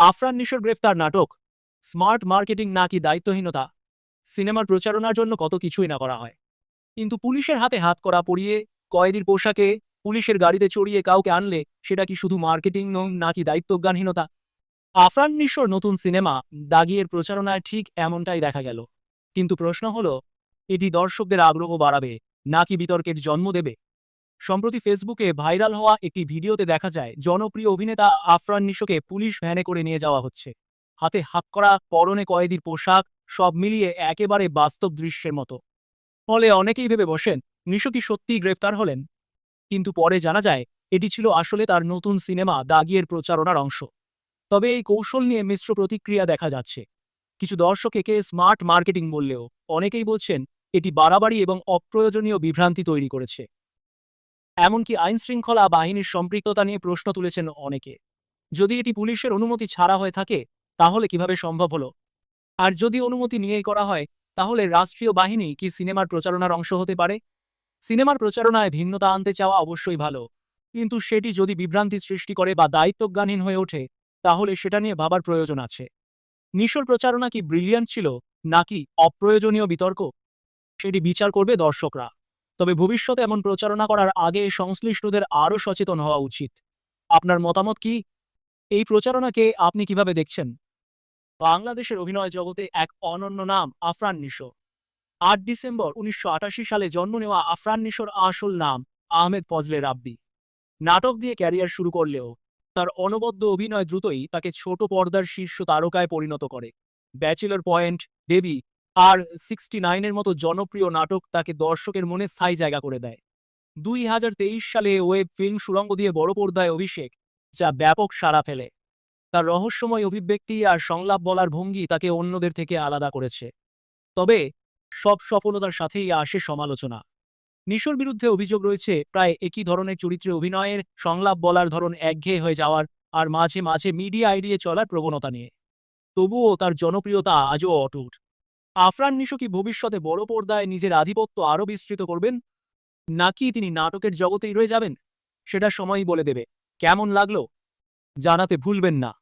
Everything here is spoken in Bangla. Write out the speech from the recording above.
আফরান নিশোর গ্রেফতার নাটক, স্মার্ট মার্কেটিং নাকি দায়িত্বহীনতা? সিনেমার প্রচারণার জন্য কত কিছুই না করা হয়। কিন্তু পুলিশের হাতে হাত করা পরিয়ে কয়েদির পোশাকে পুলিশের গাড়িতে চড়িয়ে কাউকে আনলে সেটা কি শুধু মার্কেটিং নাকি দায়িত্বজ্ঞানহীনতা? আফরান নিশোর নতুন সিনেমা দাগিয়ের প্রচারণায় ঠিক এমনটাই দেখা গেল। কিন্তু প্রশ্ন হলো, এটি দর্শকদের আগ্রহ বাড়াবে, নাকি বিতর্কের জন্ম দেবে? সম্প্রতি ফেসবুকে ভাইরাল হওয়া একটি ভিডিওতে দেখা যায়, জনপ্রিয় অভিনেতা আফরান নিশোকে পুলিশ ভ্যানে করে নিয়ে যাওয়া হচ্ছে। হাতে হাত করা, পরনে কয়েদির পোশাক, সব মিলিয়ে একেবারে বাস্তব দৃশ্যের মতো। ফলে অনেকেই ভেবে বসেন, নিশো কি সত্যিই গ্রেফতার হলেন? কিন্তু পরে জানা যায়, এটি ছিল আসলে তার নতুন সিনেমা দাগিয়ের প্রচারণার অংশ। তবে এই কৌশল নিয়ে মিশ্র প্রতিক্রিয়া দেখা যাচ্ছে। কিছু দর্শক একে স্মার্ট মার্কেটিং বললেও অনেকেই বলছেন, এটি বাড়াবাড়ি এবং অপ্রয়োজনীয় বিভ্রান্তি তৈরি করেছে। এমনকি আইন শৃঙ্খলা বাহিনীর সম্পৃক্ততা নিয়ে প্রশ্ন তুলেছেন অনেকে। যদি এটি পুলিশের অনুমতি ছাড়া হয়ে থাকে, তাহলে কীভাবে সম্ভব হলো? আর যদি অনুমতি নিয়েই করা হয়, তাহলে রাষ্ট্রীয় বাহিনী কি সিনেমার প্রচারণার অংশ হতে পারে? সিনেমার প্রচারণায় ভিন্নতা আনতে চাওয়া অবশ্যই ভালো। কিন্তু সেটি যদি বিভ্রান্তি সৃষ্টি করে বা দায়িত্বজ্ঞানহীন হয়ে ওঠে, তাহলে সেটা নিয়ে ভাবার প্রয়োজন আছে। নিশোর প্রচারণা কি ব্রিলিয়ান্ট ছিল, নাকি অপ্রয়োজনীয় বিতর্ক? সেটি বিচার করবে দর্শকরা। তবে ভবিষ্যতে এমন প্রচারণা করার আগে সংশ্লিষ্টদের আরও সচেতন হওয়া উচিত। আপনার মতামত কি? এই প্রচারণাকে আপনি কীভাবে দেখছেন? বাংলাদেশের অভিনয় জগতে এক অনন্য নাম, আফরান নিশো। আট ডিসেম্বর উনিশশো আটাশি সালে জন্ম নেওয়া আফরান নিশোর আসল নাম, আহমেদ ফজলে রাব্বি। নাটক দিয়ে ক্যারিয়ার শুরু করলেও, তার অনবদ্য অভিনয় দ্রুতই তাকে ছোট পর্দার শীর্ষ তারকায় পরিণত করে। ব্যাচেলর পয়েন্ট, দেবী আর সিক্সটি নাইনের মতো জনপ্রিয় নাটক তাকে দর্শকের মনে স্থায়ী জায়গা করে দেয়। দুই হাজার তেইশ সালে ওয়েব ফিল্ম সুরঙ্গ দিয়ে বড় পর্দায় অভিষেক, যা ব্যাপক সাড়া ফেলে। তার রহস্যময় অভিব্যক্তি আর সংলাপ বলার ভঙ্গি তাকে অন্যদের থেকে আলাদা করেছে। তবে সব সফলতার সাথেই আসে সমালোচনা। নিশোর বিরুদ্ধে অভিযোগ রয়েছে, প্রায় একই ধরনের চরিত্রে অভিনয়ের সংলাপ বলার ধরন একঘেয়ে হয়ে যাওয়ার আর মাঝে মাঝে মিডিয়া আইডিয়ে চলার প্রবণতা নিয়ে। তবুও তার জনপ্রিয়তা আজও অটুট। আফরান নিশো কি ভবিষ্যতে বড় পর্দায় নিজের আধিপত্য আরও বিস্তৃত করবেন? নাকি তিনি নাটকের জগতেই রয়ে যাবেন? সেটা সময়ই বলে দেবে। কেমন লাগল? জানাতে ভুলবেন না।